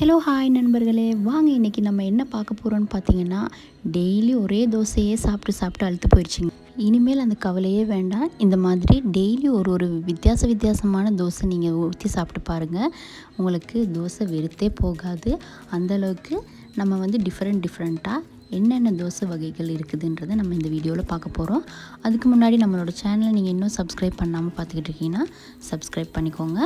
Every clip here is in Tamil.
ஹலோ ஹாய் நண்பர்களே. வாங்க இன்றைக்கி நம்ம என்ன பார்க்க போகிறோம்னு பார்த்தீங்கன்னா டெய்லி ஒரே தோசையே சாப்பிட்டு சாப்பிட்டு அழுத்து போயிடுச்சுங்க. இனிமேல் அந்த கவலையே வேண்டாம். இந்த மாதிரி டெய்லி ஒரு ஒரு வித்தியாச வித்தியாசமான தோசை நீங்கள் ஊற்றி சாப்பிட்டு பாருங்கள் உங்களுக்கு தோசை வெறுத்தே போகாது. அந்தளவுக்கு நம்ம வந்து டிஃப்ரெண்ட் டிஃப்ரெண்ட்டாக என்னென்ன தோசை வகைகள் இருக்குதுன்றதை நம்ம இந்த வீடியோவில் பார்க்க போகிறோம் அதுக்கு முன்னாடி நம்மளோட சேனலை நீங்கள் இன்னும் சப்ஸ்கிரைப் பண்ணாமல் பார்த்துக்கிட்டு இருக்கீங்கன்னா சப்ஸ்கிரைப் பண்ணிக்கோங்க.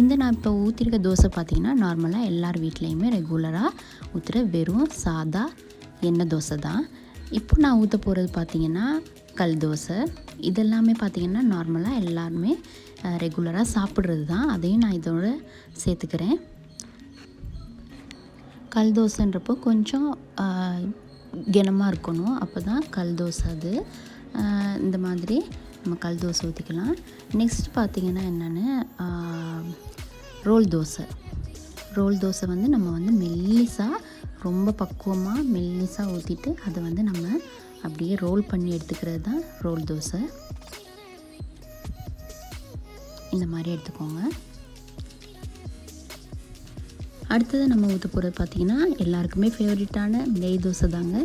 இந்த நான் இப்போ ஊற்றிருக்க தோசை பார்த்தீங்கன்னா நார்மலாக எல்லார் வீட்லேயுமே ரெகுலராக ஊற்றுற வெறும் சாதா எண்ணெய் தோசை தான். இப்போ நான் ஊற்ற போகிறது பார்த்திங்கன்னா கல் தோசை. இதெல்லாமே பார்த்திங்கன்னா நார்மலாக எல்லாருமே ரெகுலராக சாப்பிட்றது தான். அதையும் நான் இதோட சேர்த்துக்கிறேன். கல் தோசைன்றப்போ கொஞ்சம் கனமாக இருக்கணும். அப்போ தான் கல் தோசை அது. இந்த மாதிரி நம்ம கல் தோசை ஊற்றிக்கலாம் நெக்ஸ்ட் பார்த்திங்கன்னா என்னென்னு ரோல் தோசை. ரோல் தோசை வந்து நம்ம வந்து மெல்லிசாக ரொம்ப பக்குவமாக மெல்லிசாக ஊற்றிட்டு அதை வந்து நம்ம அப்படியே ரோல் பண்ணி எடுத்துக்கிறது தான் ரோல் தோசை. இந்த மாதிரி எடுத்துக்கோங்க. அடுத்தது நம்ம ஊற்ற போகிறது பார்த்திங்கன்னா எல்லாருக்குமே ஃபேவரட்டான நெய் தோசை தாங்க.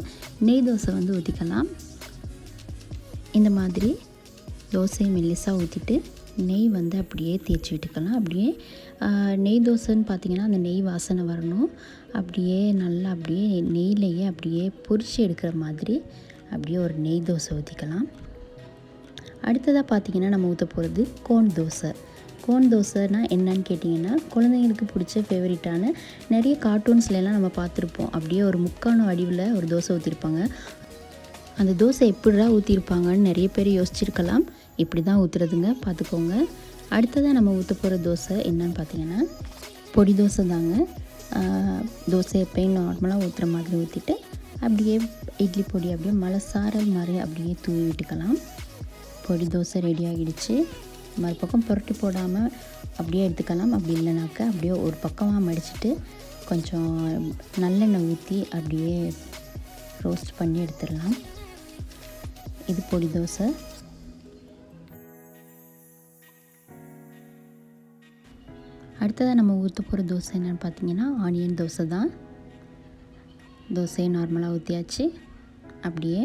நெய் தோசை வந்து ஊற்றிக்கலாம் இந்த மாதிரி தோசையை மெல்லிசாக ஊற்றிட்டு நெய் வந்து அப்படியே தேய்ச்சி விட்டுக்கலாம். அப்படியே நெய் தோசைன்னு பார்த்தீங்கன்னா அந்த நெய் வாசனை வரணும். அப்படியே நல்லா அப்படியே நெய்லையே அப்படியே பொரிச்சு எடுக்கிற மாதிரி அப்படியே ஒரு நெய் தோசை ஊற்றிக்கலாம் அடுத்ததாக பார்த்திங்கன்னா நம்ம ஊற்ற போகிறது கோன் தோசை. கோன் தோசைனா என்னன்னு கேட்டிங்கன்னா குழந்தைங்களுக்கு பிடிச்ச ஃபேவரட்டான நிறைய கார்ட்டூன்ஸ்லாம் நம்ம பார்த்துருப்போம். அப்படியே ஒரு முக்கான வடிவில் ஒரு தோசை ஊற்றிருப்பாங்க அந்த தோசை எப்படிடா ஊற்றிருப்பாங்கன்னு நிறைய பேர் யோசிச்சிருக்கலாம். இப்படி தான் ஊற்றுறதுங்க பார்த்துக்கோங்க. அடுத்ததாக நம்ம ஊற்ற போகிற தோசை என்னன்னு பார்த்தீங்கன்னா பொடி தோசை தாங்க. தோசை எப்பயும் நார்மலாக ஊற்றுற மாதிரி ஊற்றிட்டு அப்படியே இட்லி பொடி அப்படியே மலை சாரல் மாதிரி அப்படியே தூவி விட்டுக்கலாம். பொடி தோசை ரெடி ஆகிடுச்சு. மறுபக்கம் புரட்டி போடாமல் அப்படியே எடுத்துக்கலாம். அப்படி இல்லைனாக்கா அப்படியே ஒரு பக்கமாக மடிச்சுட்டு கொஞ்சம் நல்லெண்ணெய் ஊற்றி அப்படியே ரோஸ்ட் பண்ணி எடுத்துடலாம். இது பொடி தோசை. அடுத்ததாக நம்ம ஊற்ற போகிற தோசை என்னென்னு பார்த்தீங்கன்னா ஆனியன் தோசை தான் தோசையை நார்மலாக ஊற்றியாச்சு அப்படியே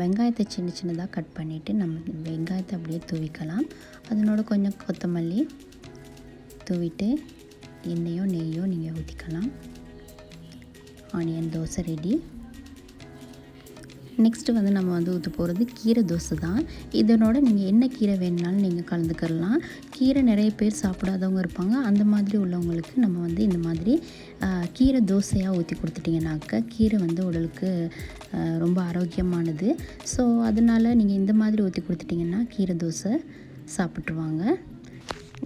வெங்காயத்தை சின்ன சின்னதாக கட் பண்ணிவிட்டு நம்ம வெங்காயத்தை அப்படியே தூவிக்கலாம். அதனோட கொஞ்சம் கொத்தமல்லி தூவிட்டு எண்ணெயோ நெய்யோ நீங்கள் ஊற்றிக்கலாம் ஆனியன் தோசை ரெடி நெக்ஸ்ட்டு வந்து நம்ம வந்து ஊற்ற போகிறது கீரை தோசை தான். இதனோட நீங்கள் என்ன கீரை வேணுனாலும் நீங்கள் கலந்துக்கலாம் கீரை நிறைய பேர் சாப்பிடாதவங்க இருப்பாங்க. அந்த மாதிரி உள்ளவங்களுக்கு நம்ம வந்து இந்த மாதிரி கீரை தோசையாக ஊற்றி கொடுத்துட்டிங்கனாக்கா கீரை வந்து உடலுக்கு ரொம்ப ஆரோக்கியமானது. ஸோ அதனால் நீங்கள் இந்த மாதிரி ஊற்றி கொடுத்துட்டிங்கன்னா கீரை தோசை சாப்பிட்ருவாங்க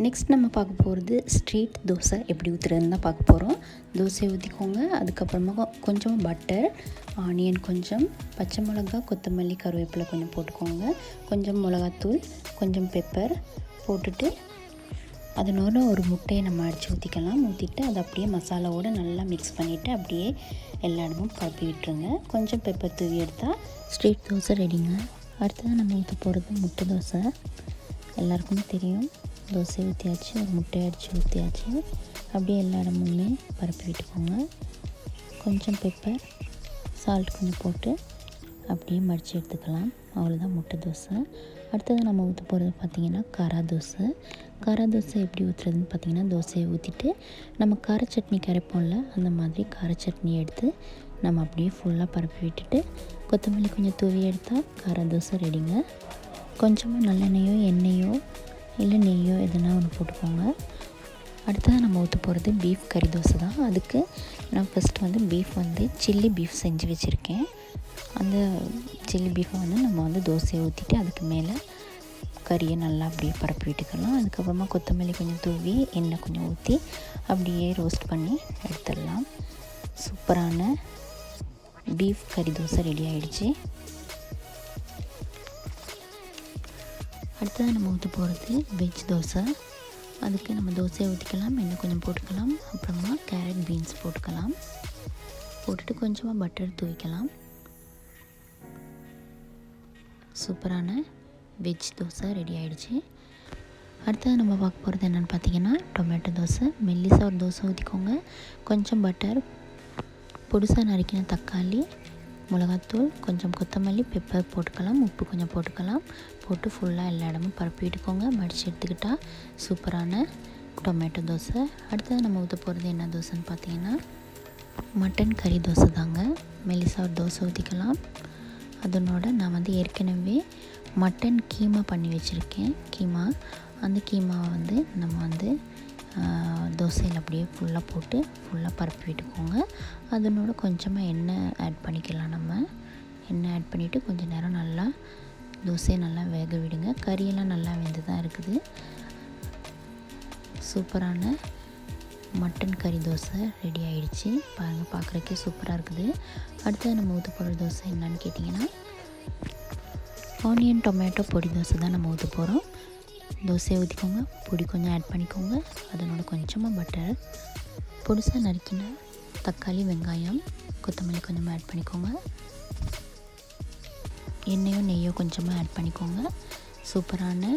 நெக்ஸ்ட் நம்ம பார்க்க போகிறது ஸ்ட்ரீட் தோசை எப்படி ஊற்றுறதுன்னு தான் பார்க்க போகிறோம் தோசையை ஊற்றிக்கோங்க அதுக்கப்புறமா கொஞ்சம் பட்டர் ஆனியன் கொஞ்சம் பச்சை மிளகா கொத்தமல்லி கருவேப்பிலை கொஞ்சம் போட்டுக்கோங்க. கொஞ்சம் மிளகாத்தூள் கொஞ்சம் பெப்பர் போட்டுட்டு அதனோட ஒரு முட்டையை நம்ம அடித்து ஊற்றிக்கலாம் ஊற்றிட்டு அதை அப்படியே மசாலாவோடு நல்லா மிக்ஸ் பண்ணிவிட்டு அப்படியே எல்லா இடமும் கலப்பி விட்டுருங்க. கொஞ்சம் பெப்பர் தூவி எடுத்தால் ஸ்ட்ரீட் தோசை ரெடிங்க அடுத்தது நம்ம ஊற்ற போகிறது முட்டை தோசை. எல்லாருக்குமே தெரியும். தோசை ஊற்றியாச்சு ஒரு முட்டையை அடித்து ஊற்றியாச்சு அப்படியே எல்லா இடமுமே பரப்பி விட்டுக்கோங்க. கொஞ்சம் பெப்பர் சால்ட் கொஞ்சம் போட்டு அப்படியே மடித்து எடுத்துக்கலாம். அவ்வளோதான் முட்டை தோசை. அடுத்தது நம்ம ஊற்ற போகிறது பார்த்திங்கன்னா காரா தோசை. காரா தோசை எப்படி ஊற்றுறதுன்னு பார்த்தீங்கன்னா தோசையை ஊற்றிட்டு நம்ம கார சட்னி கரைப்போம்ல அந்த மாதிரி கார சட்னி எடுத்து நம்ம அப்படியே ஃபுல்லாக பரப்பி விட்டுட்டு கொத்தமல்லி கொஞ்சம் தூவி எடுத்தால் கார தோசை ரெடிங்க கொஞ்சமாக நல்லெண்ணெயோ எண்ணெயோ இல்லை நெய்யோ எதுனா ஒன்று போட்டுக்கோங்க. அடுத்ததாக நம்ம ஊற்ற போகிறது பீஃப் கறி தோசை தான். அதுக்கு நான் ஃபஸ்ட்டு வந்து பீஃப் வந்து சில்லி பீஃப் செஞ்சு வச்சுருக்கேன். அந்த சில்லி பீஃபை வந்து நம்ம வந்து தோசையை ஊற்றிட்டு அதுக்கு மேலே கறியை நல்லா அப்படியே பரப்பி விட்டுக்கலாம். அதுக்கப்புறமா கொத்தமல்லி கொஞ்சம் தூவி எண்ணெய் கொஞ்சம் ஊற்றி அப்படியே ரோஸ்ட் பண்ணி எடுத்துடலாம். சூப்பரான பீஃப் கறி தோசை ரெடி ஆகிடுச்சி அடுத்ததாக நம்ம ஊற்ற போகிறது வெஜ் தோசை. அதுக்கு நம்ம தோசையை ஊற்றிக்கலாம் எண்ணெய் கொஞ்சம் போட்டுக்கலாம். அப்புறமா கேரட் பீன்ஸ் போட்டுக்கலாம். போட்டுட்டு கொஞ்சமாக பட்டர் தூவிக்கலாம். சூப்பரான வெஜ் தோசை ரெடி ஆகிடுச்சு அடுத்தது நம்ம பார்க்க போகிறது என்னென்னு பார்த்தீங்கன்னா டொமேட்டோ தோசை. மெல்லிசாக ஒரு தோசை ஊற்றிக்கோங்க கொஞ்சம் பட்டர் பொடிசாக நறுக்கின தக்காளி மிளகாத்தூள் கொஞ்சம் கொத்தமல்லி பெப்பர் போட்டுக்கலாம் உப்பு கொஞ்சம் போட்டுக்கலாம். போட்டு ஃபுல்லாக எல்லா இடமும் பரப்பி விட்டுக்கோங்க மடித்து எடுத்துக்கிட்டால் சூப்பரான டொமேட்டோ தோசை. அடுத்தது நம்ம ஊற்ற போகிறது என்ன தோசைன்னு பார்த்தீங்கன்னா மட்டன் கறி தோசை தாங்க. மெலிசா ஒரு தோசை ஊற்றிக்கலாம் அதனோட நான் வந்து ஏற்கனவே மட்டன் கீமா பண்ணி வச்சுருக்கேன். கீமா அந்த கீமாவை வந்து நம்ம வந்து தோசையில் அப்படியே ஃபுல்லாக போட்டு ஃபுல்லாக பரப்பி விட்டுக்கோங்க. அதனோட கொஞ்சமாக எண்ணெய் ஆட் பண்ணிக்கலாம் நம்ம. எண்ணெய் ஆட் பண்ணிவிட்டு கொஞ்சம் நேரம் நல்லா தோசையை நல்லா வேக விடுங்க. கறியெல்லாம் நல்லா வெந்து தான் இருக்குது. சூப்பரான மட்டன் கறி தோசை ரெடி ஆகிடுச்சு பாருங்கள் பார்க்குறக்கே சூப்பராக இருக்குது. அடுத்தது நம்ம ஊற்ற போகிற தோசை என்னன்னு கேட்டிங்கன்னா ஆனியன் டொமேட்டோ பொடி தோசை தான் நம்ம ஊற்ற போகிறோம் தோசையை ஊற்றிக்கோங்க பொடி கொஞ்சம் ஆட் பண்ணிக்கோங்க. அதனோட கொஞ்சமாக பட்டர் பொடிசாக நறுக்கின தக்காளி வெங்காயம் கொத்தமல்லி கொஞ்சமாக ஆட் பண்ணிக்கோங்க. எண்ணெயோ நெய்யோ கொஞ்சமாக ஆட் பண்ணிக்கோங்க. சூப்பரான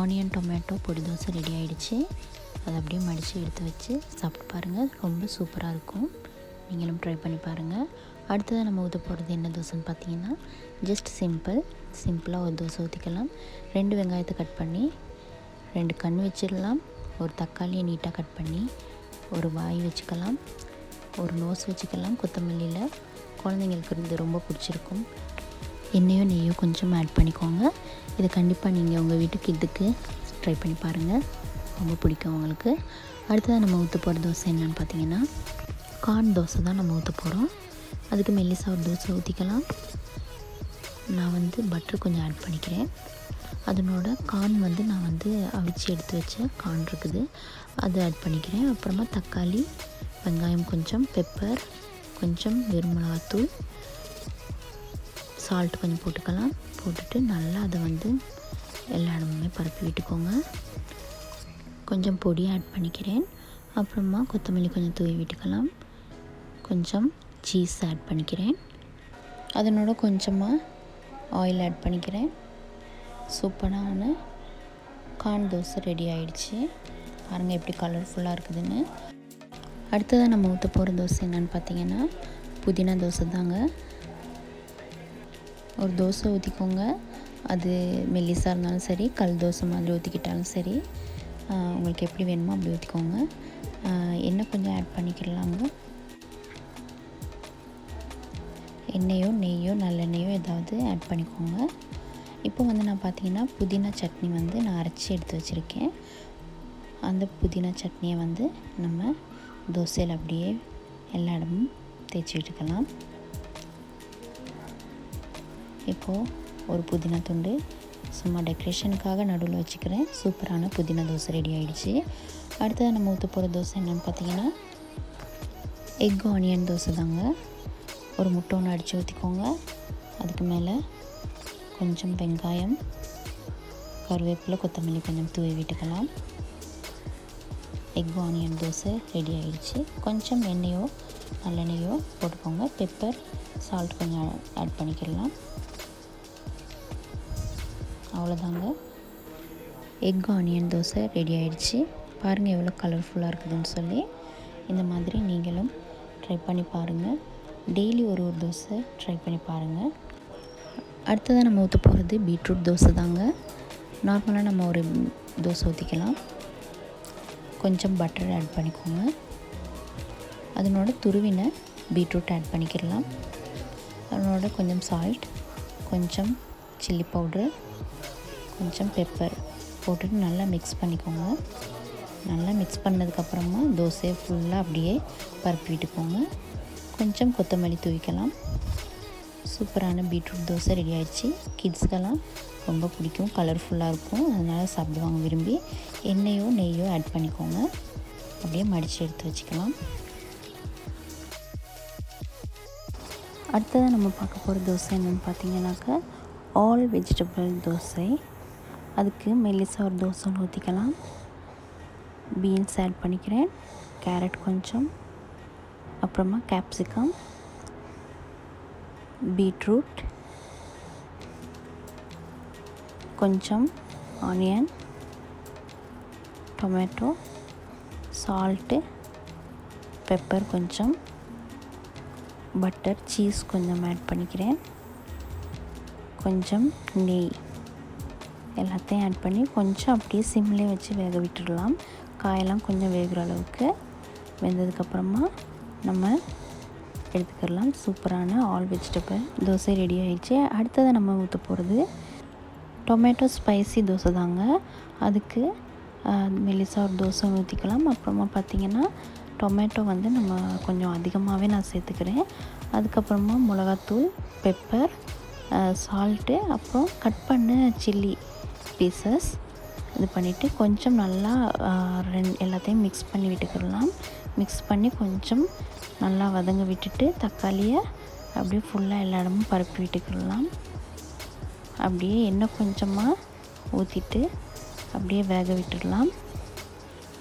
ஆனியன் டொமேட்டோ பொடி தோசை ரெடி ஆகிடுச்சு அதை அப்படியே மடித்து எடுத்து வச்சு சாப்பிட்டு பாருங்கள் ரொம்ப சூப்பராக இருக்கும். நீங்களும் ட்ரை பண்ணி பாருங்கள் அடுத்ததாக நம்ம ஊற்ற போகிறது என்ன தோசைன்னு பார்த்தீங்கன்னா ஜஸ்ட் சிம்பிள் சிம்பிளாக ஒரு தோசை ஊற்றிக்கலாம் ரெண்டு வெங்காயத்தை கட் பண்ணி ரெண்டு கண் வச்சிடலாம். ஒரு தக்காளியை நீட்டாக கட் பண்ணி ஒரு வாய் வச்சுக்கலாம். ஒரு நோஸ் வச்சுக்கலாம் கொத்தமல்லியில். குழந்தைங்களுக்கு இது ரொம்ப பிடிச்சிருக்கும். எண்ணெயோ நெய்யோ கொஞ்சம் ஆட் பண்ணிக்கோங்க. இதை கண்டிப்பாக நீங்கள் உங்கள் வீட்டுக்கு இதுக்கு ட்ரை பண்ணி பாருங்கள் ரொம்ப பிடிக்கும் உங்களுக்கு. அடுத்ததாக நம்ம ஊற்ற போகிற தோசை என்னென்னு பார்த்தீங்கன்னா கார்ன் தோசை தான் நம்ம ஊற்ற போகிறோம் அதுக்கு மெல்லிசா ஒரு தோசை ஊற்றிக்கலாம் நான் வந்து பட்டர் கொஞ்சம் ஆட் பண்ணிக்கிறேன். அதனோட கார்ன் வந்து நான் வந்து அவிச்சு எடுத்து வச்ச கார்ன் இருக்குது. அதை ஆட் பண்ணிக்கிறேன். அப்புறமா தக்காளி வெங்காயம் கொஞ்சம் பெப்பர் கொஞ்சம் வெறும் மிளகாத்தூள் சால்ட் கொஞ்சம் போட்டுக்கலாம். போட்டுட்டு நல்லா அதை வந்து எல்லா இடமுமே பரப்பி விட்டுக்கோங்க. கொஞ்சம் பொடி ஆட் பண்ணிக்கிறேன். அப்புறமா கொத்தமல்லி கொஞ்சம் தூவி விட்டுக்கலாம். கொஞ்சம் சீஸ் ஆட் பண்ணிக்கிறேன். அதனோட கொஞ்சமாக ஆயில் ஆட் பண்ணிக்கிறேன். சூப்பரான கார்ன் தோசை ரெடி ஆயிடுச்சு. பாருங்கள் எப்படி கலர்ஃபுல்லாக இருக்குதுன்னு. அடுத்ததாக நம்ம ஊற்ற போகிற தோசை என்னென்னு பார்த்தீங்கன்னா புதினா தோசை தாங்க. ஒரு தோசை ஊற்றிக்கோங்க அது மெல்லிசாக இருந்தாலும் சரி கல் தோசை மாதிரி ஊற்றிக்கிட்டாலும் சரி உங்களுக்கு எப்படி வேணுமோ அப்படி ஊற்றிக்கோங்க எண்ணெய் கொஞ்சம் ஆட் பண்ணிக்கிறலாங்க. எண்ணெயோ நெய்யோ நல்லெண்ணெயோ ஏதாவது ஆட் பண்ணிக்கோங்க. இப்போ வந்து நான் பார்த்தீங்கன்னா புதினா சட்னி வந்து நான் அரைச்சி எடுத்து வச்சுருக்கேன். அந்த புதினா சட்னியை வந்து நம்ம தோசையில் அப்படியே எல்லா இடமும் தேய்ச்சி இருக்கலாம் இப்போது ஒரு புதினா துண்டு சும்மா டெக்கரேஷனுக்காக நடுவில் வச்சுக்கிறேன். சூப்பரான புதினா தோசை ரெடி ஆகிடுச்சு அடுத்தது நம்ம ஊற்ற போகிற தோசை என்னென்னு பார்த்தீங்கன்னா எக் ஆனியன் தோசை தாங்க. ஒரு முட்டை ஒன்று அடித்து ஊற்றிக்கோங்க அதுக்கு மேலே கொஞ்சம் வெங்காயம் கருவேப்பிலை கொத்தமல்லி கொஞ்சம் தூவி விட்டுக்கலாம். எக் ஆனியன் தோசை ரெடி ஆகிடுச்சு கொஞ்சம் எண்ணெயோ நல்லெண்ணெயோ போட்டுக்கோங்க. பெப்பர் சால்ட் கொஞ்சம் ஆட் பண்ணிக்கலாம். அவ்வளோதாங்க. எக் ஆனியன் தோசை ரெடி ஆகிடுச்சு பாருங்கள் எவ்வளோ கலர்ஃபுல்லாக இருக்குதுன்னு சொல்லி. இந்த மாதிரி நீங்களும் ட்ரை பண்ணி பாருங்கள் டெய்லி ஒரு ஒரு தோசை ட்ரை பண்ணி பாருங்கள் அடுத்ததாக நம்ம ஊற்ற போகிறது பீட்ரூட் தோசை தாங்க. நார்மலாக நம்ம ஒரு தோசை ஊற்றிக்கலாம் கொஞ்சம் பட்டர் ஆட் பண்ணிக்கோங்க. அதனோட துருவின பீட்ரூட் ஆட் பண்ணிக்கிடலாம் அதனோட கொஞ்சம் சால்ட் கொஞ்சம் சில்லி பவுட்ரு கொஞ்சம் பெப்பர் போட்டுட்டு நல்லா மிக்ஸ் பண்ணிக்கோங்க. நல்லா மிக்ஸ் பண்ணதுக்கப்புறமா தோசையை ஃபுல்லாக அப்படியே பரப்பி விட்டுக்கோங்க கொஞ்சம் கொத்தமல்லி தூவிக்கலாம். சூப்பரான பீட்ரூட் தோசை ரெடி ஆயிடுச்சு. கிட்ஸ்க்கெல்லாம் ரொம்ப பிடிக்கும் கலர்ஃபுல்லாக இருக்கும். அதனால் சாப்பிடுவாங்க விரும்பி. எண்ணெயோ நெய்யோ ஆட் பண்ணிக்கோங்க. அப்படியே மடித்து எடுத்து வச்சுக்கலாம். அடுத்ததாக நம்ம பார்க்க போகிற தோசை என்னென்னு பார்த்தீங்கன்னாக்கா ஆல் வெஜிடபிள் தோசை. அதுக்கு மெல்லிசா ஒரு தோசை ஊற்றிக்கலாம் பீன்ஸ் ஆட் பண்ணிக்கிறேன். கேரட் கொஞ்சம். அப்புறமா கேப்சிகம் பீட்ரூட் கொஞ்சம் ஆனியன் டொமேட்டோ சால்ட்டு பெப்பர் கொஞ்சம் பட்டர் சீஸ் கொஞ்சம் ஆட் பண்ணிக்கிறேன். கொஞ்சம் நெய் எல்லாத்தையும் ஆட் பண்ணி கொஞ்சம் அப்படியே சிம்லேயே வச்சு வேக விட்டுடலாம். காயெல்லாம் கொஞ்சம் வேகிற அளவுக்கு. வெந்ததுக்கப்புறமா நம்ம எடுத்துக்கலாம். சூப்பரான ஆல் வெஜிடபிள் தோசை ரெடி ஆகிடுச்சு அடுத்ததை நம்ம ஊற்ற போகிறது டொமேட்டோ ஸ்பைசி தோசை தாங்க. அதுக்கு மெலிசா ஒரு தோசை ஊற்றிக்கலாம் அப்புறமா பார்த்திங்கன்னா டொமேட்டோ வந்து நம்ம கொஞ்சம் அதிகமாகவே நான் சேர்த்துக்கிறேன். அதுக்கப்புறமா மிளகாத்தூள் பெப்பர் சால்ட்டு அப்புறம் கட் பண்ண சில்லி பீசஸ் இது பண்ணிவிட்டு கொஞ்சம் நல்லா ரெண்டு எல்லாத்தையும் மிக்ஸ் பண்ணி விட்டுக்கிடலாம் மிக்ஸ் பண்ணி கொஞ்சம் நல்லா வதங்க விட்டுட்டு தக்காளியை அப்படியே ஃபுல்லாக எல்லா இடமும் பரப்பி விட்டுக்கிடலாம் அப்படியே எண்ணெய் கொஞ்சமாக ஊற்றிட்டு அப்படியே வேக விட்டுடலாம்.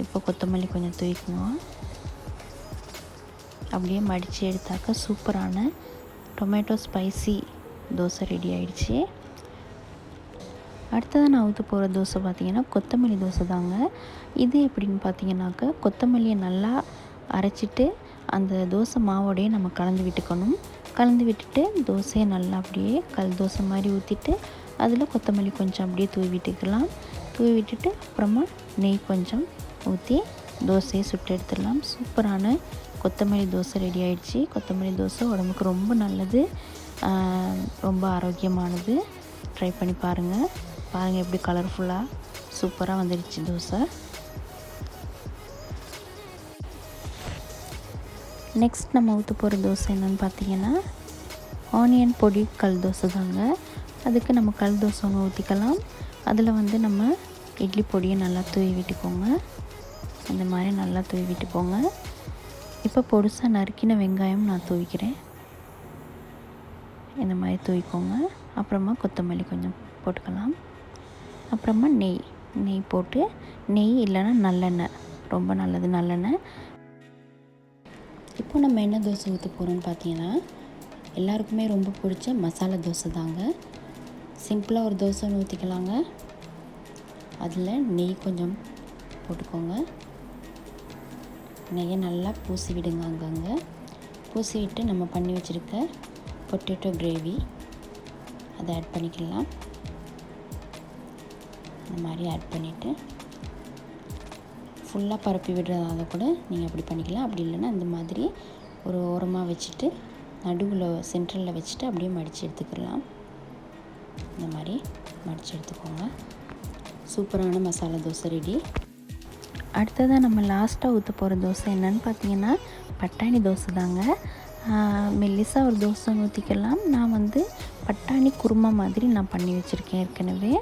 இப்போ கொத்தமல்லி கொஞ்சம் தூக்கிக்குவோம் அப்படியே மடித்து எடுத்தாக்க சூப்பரான டொமேட்டோ ஸ்பைசி தோசை ரெடி ஆயிடுச்சு. அடுத்ததாக நான் ஊற்ற போகிற தோசை பார்த்திங்கன்னா கொத்தமல்லி தோசை தாங்க. இது எப்படின்னு பார்த்தீங்கன்னாக்கா கொத்தமல்லியை நல்லா அரைச்சிட்டு அந்த தோசை மாவோடையே நம்ம கலந்து விட்டுக்கணும். கலந்து விட்டுட்டு தோசையை நல்லா அப்படியே கல் தோசை மாதிரி ஊற்றிட்டு அதில் கொத்தமல்லி கொஞ்சம் அப்படியே தூவி விட்டுக்கலாம். தூவி விட்டுட்டு அப்புறமா நெய் கொஞ்சம் ஊற்றி தோசையை சுட்டு எடுத்துடலாம். சூப்பரான கொத்தமல்லி தோசை ரெடி ஆயிடுச்சு. கொத்தமல்லி தோசை உடம்புக்கு ரொம்ப நல்லது. ரொம்ப ஆரோக்கியமானது. ட்ரை பண்ணி பாருங்கள் பாருங்கள் எப்படி கலர்ஃபுல்லாக சூப்பராக வந்துடுச்சு தோசை. நெக்ஸ்ட் நம்ம ஊற்ற போகிற தோசை என்னென்னு பார்த்தீங்கன்னா ஆனியன் பொடி கல் தோசை தாங்க. அதுக்கு நம்ம கல் தோசை ஒன்று ஊற்றிக்கலாம் அதில் வந்து நம்ம இட்லி பொடியை நல்லா தூவி விட்டுக்கோங்க. இந்த மாதிரி நல்லா தூவி விட்டுக்கோங்க. இப்போ பொடுசாக நறுக்கின வெங்காயம் நான் தூவிக்கிறேன். இந்த மாதிரி தூவிக்கோங்க. அப்புறமா கொத்தமல்லி கொஞ்சம் போட்டுக்கலாம். அப்புறமா நெய். நெய் போட்டு நெய் இல்லைன்னா நல்லெண்ணெய். ரொம்ப நல்லது நல்லெண்ணெய். இப்போ நம்ம என்ன தோசை ஊற்ற போகிறோம்னு பார்த்தீங்கன்னா எல்லாருக்குமே ரொம்ப பிடிச்ச மசாலா தோசை தாங்க. சிம்பிளாக ஒரு தோசை ஊற்றிக்கலாங்க அதில் நெய் கொஞ்சம் போட்டுக்கோங்க. நெய்யை நல்லா பூசி விடுங்க அங்கங்கே. பூசி விட்டு நம்ம பண்ணி வச்சுருக்க பொட்டேட்டோ கிரேவி அதை ஆட் பண்ணிக்கலாம். இந்த மாதிரி ஆட் பண்ணிவிட்டு ஃபுல்லாக பரப்பி விடுறதால கூட நீங்கள் அப்படி பண்ணிக்கலாம். அப்படி இல்லைன்னா இந்த மாதிரி ஒரு ஓரமாக வச்சுட்டு நடுவில் சென்ட்ரலில் வச்சுட்டு அப்படியே மடித்து எடுத்துக்கலாம். இந்த மாதிரி மடித்து எடுத்துக்கோங்க. சூப்பரான மசாலா தோசை ரெடி. அடுத்ததாக நம்ம லாஸ்ட்டாக ஊற்ற போகிற தோசை என்னென்னு பார்த்தீங்கன்னா பட்டாணி தோசை தாங்க. மெல்லிசாக ஒரு தோசை ஊற்றிக்கலாம் நான் வந்து பட்டாணி குருமா மாதிரி நான் பண்ணி வச்சுருக்கேன் ஏற்கனவே.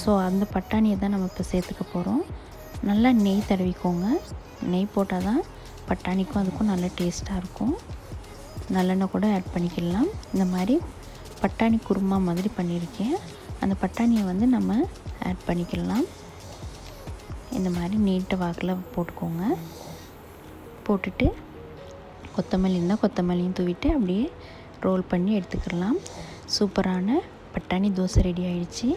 ஸோ அந்த பட்டாணியை தான் நம்ம இப்போ சேர்த்துக்க போகிறோம் நல்லா நெய் தடவிக்கோங்க. நெய் போட்டால் தான் பட்டாணிக்கும் அதுக்கும் நல்ல டேஸ்ட்டாக இருக்கும். நல்லெண்ணெய் கூட ஆட் பண்ணிக்கலாம். இந்த மாதிரி பட்டாணி குருமா மாதிரி பண்ணியிருக்கேன். அந்த பட்டாணியை வந்து நம்ம ஆட் பண்ணிக்கலாம். இந்த மாதிரி நீட்டை வாக்கில் போட்டுக்கோங்க. போட்டுட்டு கொத்தமல்லி இருந்தால் கொத்தமல்லியும் தூவிட்டு அப்படியே ரோல் பண்ணி எடுத்துக்கலாம். சூப்பரான பட்டாணி தோசை ரெடி ஆகிடுச்சி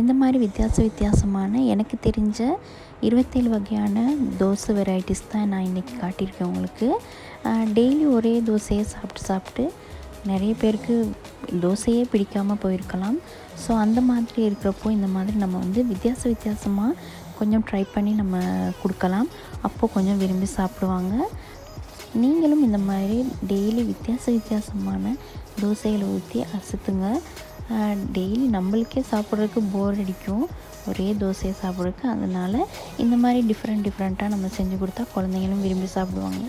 இந்த மாதிரி வித்தியாச வித்தியாசமான எனக்கு தெரிஞ்ச இருபத்தேழு வகையான தோசை வெரைட்டிஸ் தான் நான் இன்றைக்கி காட்டியிருக்கேன் உங்களுக்கு. டெய்லி ஒரே தோசையை சாப்பிட்டு சாப்பிட்டு நிறைய பேருக்கு தோசையே பிடிக்காமல் போயிருக்கலாம். ஸோ அந்த மாதிரி இருக்கிறப்போ இந்த மாதிரி நம்ம வந்து வித்தியாச வித்தியாசமாக கொஞ்சம் ட்ரை பண்ணி நம்ம கொடுக்கலாம். அப்போது கொஞ்சம் விரும்பி சாப்பிடுவாங்க. நீங்களும் இந்த மாதிரி டெய்லி வித்தியாச வித்தியாசமான தோசைகளை ஊற்றி அசத்துங்க டெய்லி நம்மளுக்கே சாப்பிட்றதுக்கு போர் அடிக்கும். ஒரே தோசையை சாப்பிட்றதுக்கு. அதனால் இந்த மாதிரி டிஃப்ரெண்ட் டிஃப்ரெண்ட்டாக நம்ம செஞ்சு கொடுத்தா குழந்தைங்களும் விரும்பி சாப்பிடுவாங்க.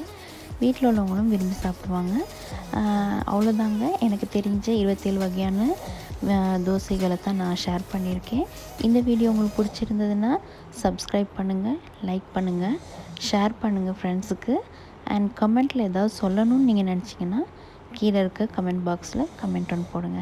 வீட்டில் உள்ளவங்களும் விரும்பி சாப்பிடுவாங்க. அவ்வளோதாங்க எனக்கு தெரிஞ்ச இருபத்தேழு வகையான தோசைகளை தான் நான் ஷேர் பண்ணியிருக்கேன். இந்த வீடியோ உங்களுக்கு பிடிச்சிருந்ததுன்னா சப்ஸ்கிரைப் பண்ணுங்கள் லைக் பண்ணுங்கள் ஷேர் பண்ணுங்கள் ஃப்ரெண்ட்ஸுக்கு அண்ட் கமெண்ட்டில் ஏதாவது சொல்லணும்னு நீங்கள் நினச்சிங்கன்னா கீழே இருக்க கமெண்ட் பாக்ஸில் கமெண்ட் ஒன்று போடுங்க.